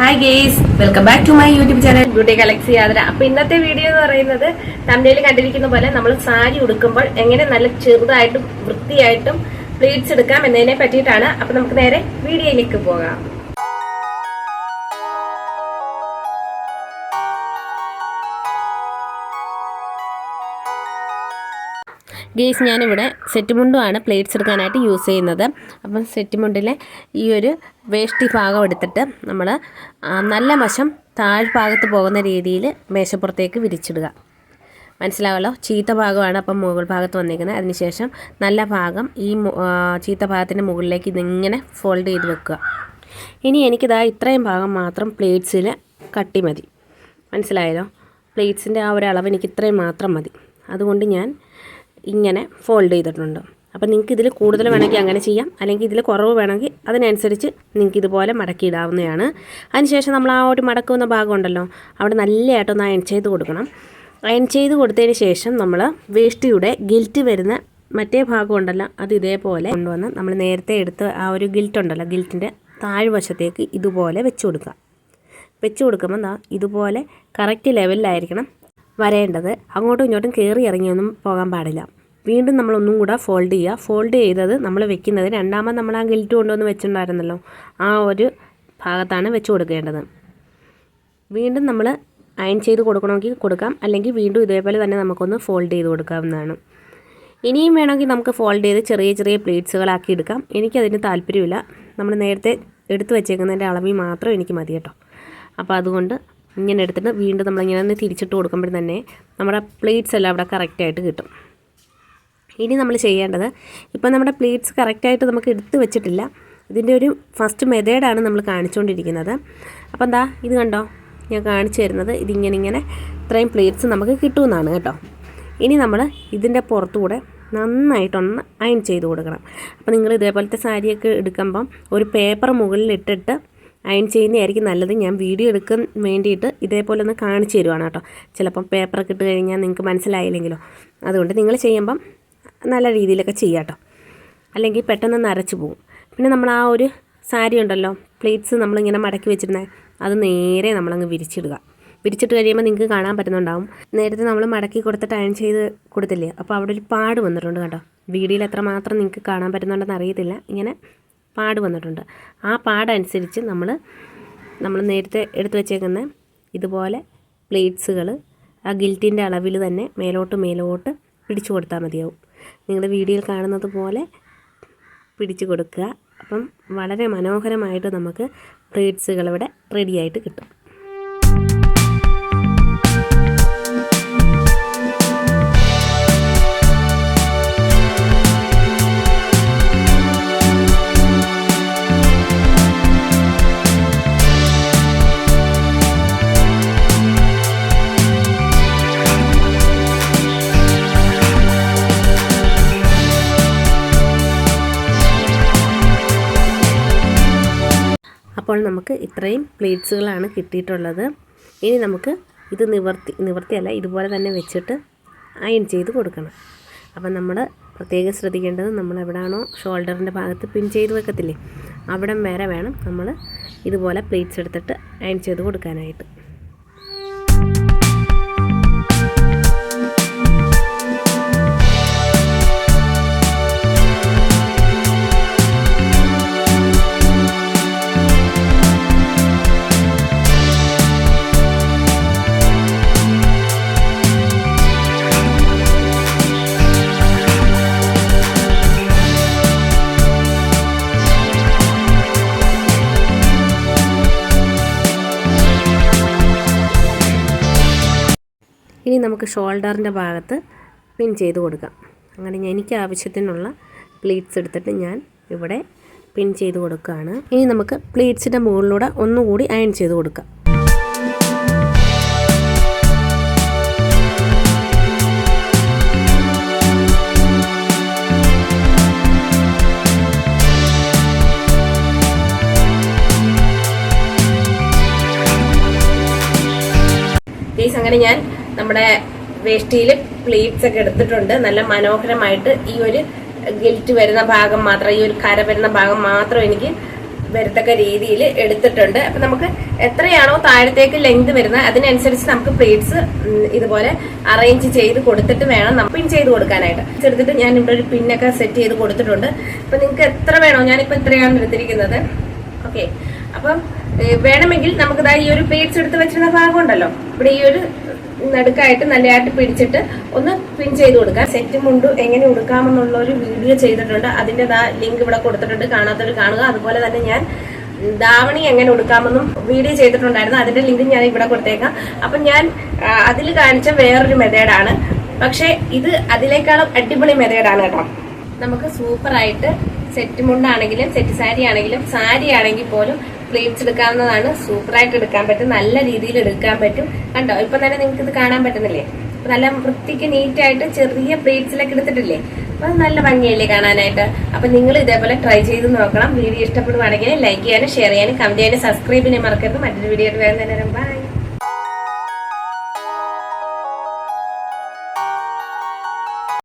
Hi guys welcome back to my YouTube channel beauty galaxy യാത്ര അപ്പൊ ഇന്നത്തെ video എന്ന് പറയുന്നത് തമിഴിൽ കണ്ടിരിക്കുന്ന പോലെ നമ്മൾ സാരി ഉടുക്കുമ്പോൾ എങ്ങനെ നല്ല ചെറുതായിട്ടും വൃത്തിയായിട്ടും പ്ലീറ്റ്സ് എടുക്കാം എന്നതിനെ പറ്റിയിട്ടാണ്. അപ്പൊ നമുക്ക് നേരെ വീഡിയോയിലേക്ക് പോകാം. ഗേസ് ഞാനിവിടെ സെറ്റ് മുണ്ടുമാണ് പ്ലേറ്റ്സ് എടുക്കാനായിട്ട് യൂസ് ചെയ്യുന്നത്. അപ്പം സെറ്റ് മുണ്ടിലെ ഈ ഒരു വേഷ്ടി ഭാഗം എടുത്തിട്ട് നമ്മൾ നല്ല വശം താഴ്ഭാഗത്ത് പോകുന്ന രീതിയിൽ മേശപ്പുറത്തേക്ക് വിരിച്ചിടുക. മനസ്സിലാവല്ലോ? ചീത്ത ഭാഗമാണ് അപ്പം മുകൾ ഭാഗത്ത് വന്നിരിക്കുന്നത് അതിനുശേഷം നല്ല ഭാഗം ഈ ചീത്ത ഭാഗത്തിന്റെ മുകളിലേക്ക് ഇതിങ്ങനെ ഫോൾഡ് ചെയ്ത് വെക്കുക. ഇനി എനിക്കിതാ ഇത്രയും ഭാഗം മാത്രം പ്ലേറ്റ്സിൽ കട്ടി മതി. മനസ്സിലായല്ലോ? പ്ലേറ്റ്സിന്റെ ആ ഒരളവ് എനിക്ക് ഇത്രയും മാത്രം മതി. അതുകൊണ്ട് ഞാൻ ഇങ്ങനെ ഫോൾഡ് ചെയ്തിട്ടുണ്ട്. അപ്പോൾ നിങ്ങൾക്ക് ഇതിൽ കൂടുതൽ വേണമെങ്കിൽ അങ്ങനെ ചെയ്യാം. അല്ലെങ്കിൽ ഇതിൽ കുറവ് വേണമെങ്കിൽ അതിനനുസരിച്ച് നിങ്ങൾക്ക് ഇതുപോലെ മടക്കി മടക്കിയിടാവുന്നതാണ് അതിനുശേഷം നമ്മൾ ആ ഒരു മടക്കുന്ന ഭാഗം ഉണ്ടല്ലോ അവിടെ നല്ലതായിട്ടൊന്ന് അയൺ ചെയ്ത് കൊടുക്കണം. അയൺ ചെയ്ത് കൊടുത്തതിന് ശേഷം നമ്മൾ വേഷ്ടിയുടെ ഗിൽറ്റ് വരുന്ന മറ്റേ ഭാഗം ഉണ്ടല്ലോ അത് ഇതേപോലെ കൊണ്ടുവന്ന് നമ്മൾ നേരത്തെ എടുത്ത് ആ ഒരു ഗിൽറ്റ് ഉണ്ടല്ലോ ഗിൽറ്റിന്റെ താഴ്വശത്തേക്ക് ഇതുപോലെ വെച്ച് കൊടുക്കുക. വെച്ച് കൊടുക്കുമ്പോൾ ഇതുപോലെ കറക്റ്റ് ലെവലിലായിരിക്കണം വരേണ്ടത്. അങ്ങോട്ടും ഇങ്ങോട്ടും കയറി ഇറങ്ങിയൊന്നും പോകാൻ പാടില്ല. വീണ്ടും നമ്മൾ ഒന്നും കൂടെ ഫോൾഡ് ചെയ്യുക. ഫോൾഡ് ചെയ്തത് നമ്മൾ വെക്കുന്നത് രണ്ടാമത് നമ്മൾ ആ ഗിൽറ്റ് കൊണ്ടുവന്ന് വെച്ചിട്ടുണ്ടായിരുന്നല്ലോ. ആ ഒരു ഭാഗത്താണ് വെച്ച് കൊടുക്കേണ്ടത്. വീണ്ടും നമ്മൾ അയൺ ചെയ്ത് കൊടുക്കണമെങ്കിൽ കൊടുക്കാം. അല്ലെങ്കിൽ വീണ്ടും ഇതേപോലെ തന്നെ നമുക്കൊന്ന് ഫോൾഡ് ചെയ്ത് കൊടുക്കാവുന്നതാണ്. ഇനിയും വേണമെങ്കിൽ നമുക്ക് ഫോൾഡ് ചെയ്ത് ചെറിയ ചെറിയ പ്ലേറ്റ്സുകളാക്കി എടുക്കാം. എനിക്കതിന് താല്പര്യമില്ല. നമ്മൾ നേരത്തെ എടുത്തു വെച്ചേക്കുന്നതിന്റെ അളവിൽ മാത്രം എനിക്ക് മതി കേട്ടോ. അപ്പോൾ അതുകൊണ്ട് ഇങ്ങനെ എടുത്തിട്ട് വീണ്ടും നമ്മളിങ്ങനെ ഒന്ന് തിരിച്ചിട്ട് കൊടുക്കുമ്പോൾ തന്നെ നമ്മുടെ പ്ലേറ്റ്സ് എല്ലാം അവിടെ കറക്റ്റായിട്ട് കിട്ടും. ഇനി നമ്മൾ ചെയ്യേണ്ടത് ഇപ്പോൾ നമ്മുടെ പ്ലേറ്റ്സ് കറക്റ്റായിട്ട് നമുക്ക് എടുത്ത് വെച്ചിട്ടില്ല. ഇതിന്റെ ഒരു ഫസ്റ്റ് മെത്തേഡാണ് നമ്മൾ കാണിച്ചുകൊണ്ടിരിക്കുന്നത്. അപ്പോൾ എന്താ ഇത് കണ്ടോ? ഞാൻ കാണിച്ചു തരുന്നത് ഇതിങ്ങനെ ഇങ്ങനെ ഇത്രയും പ്ലേറ്റ്സ് നമുക്ക് കിട്ടുമെന്നാണ് കേട്ടോ. ഇനി നമ്മൾ ഇതിന്റെ പുറത്തുകൂടെ നന്നായിട്ടൊന്ന് അയൺ ചെയ്ത് കൊടുക്കണം. അപ്പോൾ നിങ്ങൾ ഇതേപോലത്തെ സാരിയൊക്കെ എടുക്കുമ്പം ഒരു പേപ്പർ മുകളിൽ ഇട്ടിട്ട് അയൺ ചെയ്യുന്നതായിരിക്കും നല്ലത്. ഞാൻ വീഡിയോ എടുക്കാൻ വേണ്ടിയിട്ട് ഇതേപോലെ ഒന്ന് കാണിച്ചു തരുവാണ് കേട്ടോ. ചിലപ്പം പേപ്പറൊക്കെ ഇട്ട് കഴിഞ്ഞാൽ നിങ്ങൾക്ക് മനസ്സിലായില്ലെങ്കിലോ. അതുകൊണ്ട് നിങ്ങൾ ചെയ്യുമ്പം നല്ല രീതിയിലൊക്കെ ചെയ്യാം കേട്ടോ. അല്ലെങ്കിൽ പെട്ടെന്ന് നരച്ചു പോകും. പിന്നെ നമ്മൾ ആ ഒരു സാരി ഉണ്ടല്ലോ പ്ലേറ്റ്സ് നമ്മളിങ്ങനെ മടക്കി വെച്ചിരുന്നത് അത് നേരെ നമ്മളങ്ങ് വിരിച്ചിടുക. വിരിച്ചിട്ട് കഴിയുമ്പോൾ നിങ്ങൾക്ക് കാണാൻ പറ്റുന്നുണ്ടാവും. നേരത്തെ നമ്മൾ മടക്കി കൊടുത്തിട്ട് അയൺ ചെയ്ത് കൊടുത്തില്ലേ അപ്പോൾ അവിടെ ഒരു പാട് വന്നിട്ടുണ്ട് കേട്ടോ. വീഡിയോയിൽ എത്രമാത്രം നിങ്ങൾക്ക് കാണാൻ പറ്റുന്നുണ്ടെന്ന് അറിയത്തില്ല. ഇങ്ങനെ പാട് വന്നിട്ടുണ്ട്. ആ പാടനുസരിച്ച് നമ്മൾ നമ്മൾ നേരത്തെ എടുത്തു വെച്ചേക്കുന്ന ഇതുപോലെ പ്ലേറ്റ്സുകൾ ആ ഗിൽറ്റിന്റെ അളവിൽ തന്നെ മേലോട്ട് മേലോട്ട് പിടിച്ചു കൊടുത്താൽ മതിയാവും. നിങ്ങൾ വീഡിയോയിൽ കാണുന്നത് പോലെ പിടിച്ചു കൊടുക്കുക. അപ്പം വളരെ മനോഹരമായിട്ട് നമുക്ക് പ്ലേറ്റ്സുകൾ ഇവിടെ റെഡിയായിട്ട് കിട്ടും. അപ്പോൾ നമുക്ക് ഇത്രയും പ്ലേറ്റ്സുകളാണ് കിട്ടിയിട്ടുള്ളത്. ഇനി നമുക്ക് ഇത് നിവർത്തി നിവർത്തിയല്ല ഇതുപോലെ തന്നെ വെച്ചിട്ട് അയൺ ചെയ്ത് കൊടുക്കണം. അപ്പം നമ്മൾ പ്രത്യേകം ശ്രദ്ധിക്കേണ്ടത് നമ്മൾ എവിടെയാണോ ഷോൾഡറിന്റെ ഭാഗത്ത് പിൻ ചെയ്ത് വെക്കത്തില്ലേ അവിടം വരെ വേണം നമ്മൾ ഇതുപോലെ പ്ലേറ്റ്സ് എടുത്തിട്ട് അയൺ ചെയ്ത് കൊടുക്കാനായിട്ട്. ഇനി നമുക്ക് ഷോൾഡറിന്റെ ഭാഗത്ത് പിൻ ചെയ്ത് കൊടുക്കാം. അങ്ങനെ ഞാൻ എനിക്ക് ആവശ്യത്തിനുള്ള പ്ലീറ്റ്സ് എടുത്തിട്ട് ഞാൻ ഇവിടെ പിൻ ചെയ്ത് കൊടുക്കുകയാണ്. ഇനി നമുക്ക് പ്ലീറ്റ്സിന്റെ മുകളിലൂടെ ഒന്നുകൂടി അയൺ ചെയ്ത് കൊടുക്കാം. അങ്ങനെ ഞാൻ നമ്മുടെ വേഷ്ടിയിൽ പ്ലേറ്റ്സ് ഒക്കെ എടുത്തിട്ടുണ്ട്. നല്ല മനോഹരമായിട്ട് ഈ ഒരു ഗിൽറ്റ് വരുന്ന ഭാഗം മാത്രം ഈ ഒരു കര വരുന്ന ഭാഗം മാത്രം എനിക്ക് വരത്തക്ക രീതിയിൽ എടുത്തിട്ടുണ്ട്. അപ്പൊ നമുക്ക് എത്രയാണോ താഴത്തേക്ക് ലെങ്ത് വരുന്നത് അതിനനുസരിച്ച് നമുക്ക് പ്ലേറ്റ്സ് ഇതുപോലെ അറേഞ്ച് ചെയ്ത് കൊടുത്തിട്ട് വേണം നമ്മൾ പിൻ ചെയ്ത് കൊടുക്കാനായിട്ട്. എടുത്തിട്ട് ഞാൻ ഇവിടെ ഒരു പിന്നൊക്കെ സെറ്റ് ചെയ്ത് കൊടുത്തിട്ടുണ്ട്. അപ്പൊ നിങ്ങൾക്ക് എത്ര വേണോ ഞാനിപ്പോ ഇത്രയാണ് എടുത്തിരിക്കുന്നത്? ഓക്കെ അപ്പം വേണമെങ്കിൽ നമുക്ക് ദാ ഈ ഒരു പ്ലേറ്റ്സ് എടുത്ത് വെച്ചിരുന്ന ഭാഗം ഉണ്ടല്ലോ. ഇവിടെ ഈ ഒരു നടുക്കായിട്ട് നല്ലതായിട്ട് പിടിച്ചിട്ട് ഒന്ന് പിൻ ചെയ്ത് കൊടുക്കാം സെറ്റ് മുണ്ട് എങ്ങനെ ഉടുക്കാമെന്നുള്ള ഒരു വീഡിയോ ചെയ്തിട്ടുണ്ട്. അതിന്റെ ലിങ്ക് ഇവിടെ കൊടുത്തിട്ടുണ്ട്. കാണാത്തവർ കാണുക. അതുപോലെ തന്നെ ഞാൻ ദാവണി എങ്ങനെ ഉടുക്കാമെന്നും വീഡിയോ ചെയ്തിട്ടുണ്ടായിരുന്നു. അതിന്റെ ലിങ്ക് ഞാൻ ഇവിടെ കൊടുത്തേക്കാം. അപ്പം ഞാൻ അതിൽ കാണിച്ച വേറൊരു മെത്തേഡാണ് പക്ഷേ ഇത് അതിനേക്കാളും അടിപൊളി മെത്തേഡാണ് കേട്ടോ. നമുക്ക് സൂപ്പറായിട്ട് സെറ്റ് മുണ്ടാണെങ്കിലും സെറ്റ് സാരി ആണെങ്കിലും സാരി ആണെങ്കിൽ പോലും പ്ലേറ്റ്സ് എടുക്കാവുന്നതാണ്. സൂപ്പറായിട്ട് എടുക്കാൻ പറ്റും. നല്ല രീതിയിൽ എടുക്കാൻ പറ്റും. കണ്ടോ? ഇപ്പൊ തന്നെ നിങ്ങൾക്ക് ഇത് കാണാൻ പറ്റുന്നില്ലേ? നല്ല വൃത്തിക്ക് നീറ്റായിട്ട് ചെറിയ പ്ലേറ്റ്സിലൊക്കെ എടുത്തിട്ടില്ലേ? അപ്പൊ നല്ല ഭംഗിയല്ലേ കാണാനായിട്ട്? അപ്പൊ നിങ്ങൾ ഇതേപോലെ ട്രൈ ചെയ്ത് നോക്കണം. വീഡിയോ ഇഷ്ടപ്പെടുവാണെങ്കിൽ ലൈക്ക് ചെയ്യാനും ഷെയർ ചെയ്യാനും കമന്റ് ചെയ്യാനും സബ്സ്ക്രൈബ് ചെയ്യാനും മറക്കരുത്. മറ്റൊരു വീഡിയോ ആയിട്ട് വേറെ ബൈ